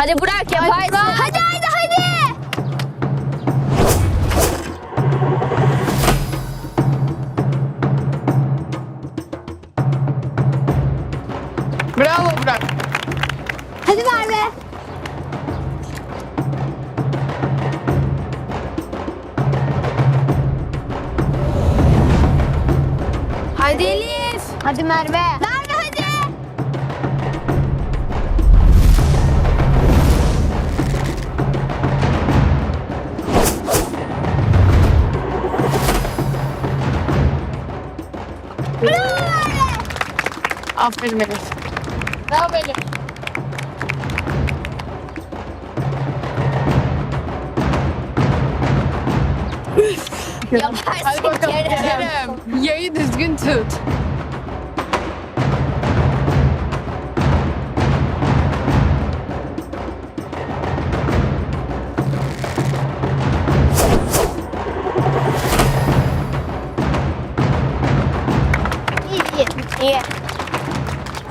Hadi Burak yaparsın. Hadi hadi hadi. Bravo Burak. Hadi Merve. Hadi Elif. Hadi Merve. Aferin Elif. Bravo Elif. Yaparsın Hadi bakalım Kerem. Kerem. Yayı düzgün tut.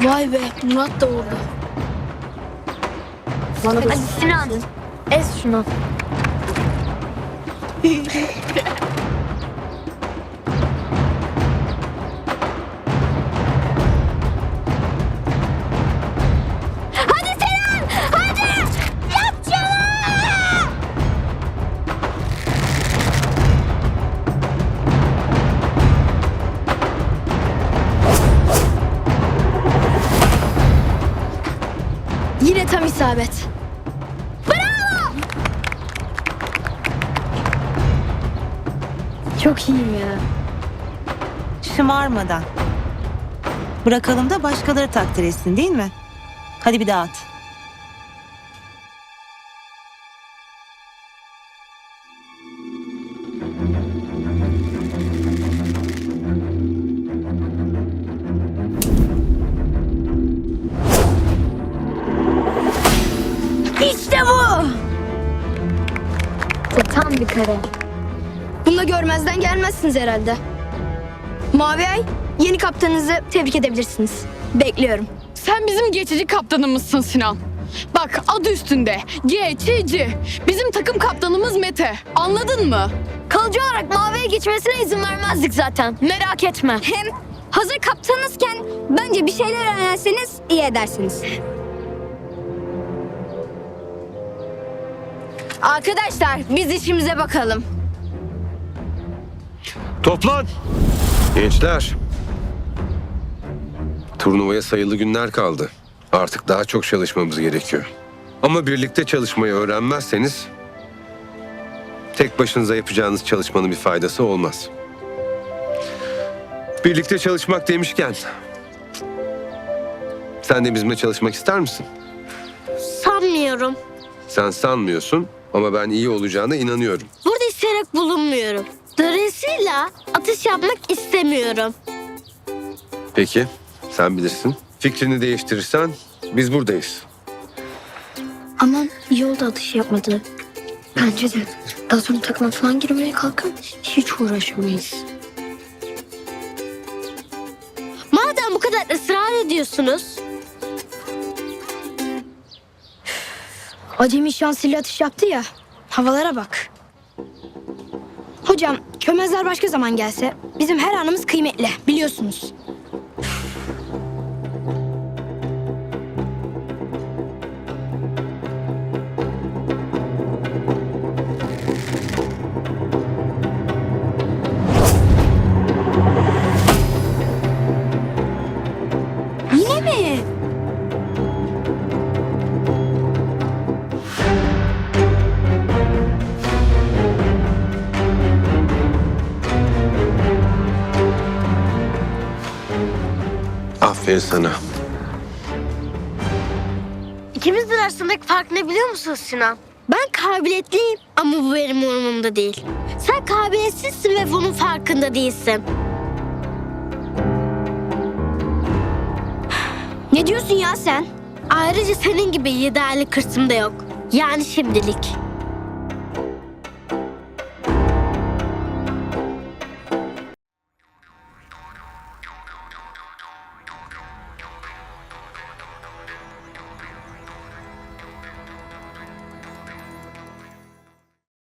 Vay be Murat da orada. Bana Hadi Sinan. Ez şunu. yine tam isabet. Bravo! Çok iyiyim ya. Şımarmadan. Bırakalım da başkaları takdir etsin değil mi? Hadi bir daha at. Tam bir kare. Bunu da görmezden gelmezsiniz herhalde. Mavi Ay, yeni kaptanınızı tebrik edebilirsiniz. Bekliyorum. Sen bizim geçici kaptanımızsın Sinan. Bak adı üstünde. Geçici. Bizim takım kaptanımız Mete. Anladın mı? Kalıcı olarak maviye geçmesine izin vermezdik zaten. Merak etme. Hem hazır kaptanızken bence bir şeyler öğrenseniz iyi edersiniz. Arkadaşlar biz işimize bakalım. Toplan! Gençler. Turnuvaya sayılı günler kaldı. Artık daha çok çalışmamız gerekiyor. Ama birlikte çalışmayı öğrenmezseniz tek başınıza yapacağınız çalışmanın bir faydası olmaz. Birlikte çalışmak demişken sen de bizimle çalışmak ister misin? Sanmıyorum. Sen sanmıyorsun ama ben iyi olacağına inanıyorum. Burada isteyerek bulunmuyorum. Dolayısıyla atış yapmak istemiyorum. Peki, sen bilirsin. Fikrini değiştirirsen biz buradayız. Aman iyi oldu atış yapmadı. Bence de. Daha sonra takıma falan girmeye kalkın. Hiç uğraşamayız. Madem bu kadar ısrar ediyorsunuz, Acemi şansıyla atış yaptı ya. Havalara bak. Hocam kömezler başka zaman gelse bizim her anımız kıymetli biliyorsunuz. Aferin sana. ikimizin arasındaki fark ne biliyor musun Sinan? Ben kabiliyetliyim ama bu benim umurumda değil. Sen kabiliyetsizsin ve bunun farkında değilsin. Ne diyorsun ya sen? Ayrıca senin gibi liderlik hırsım da yok. Yani şimdilik.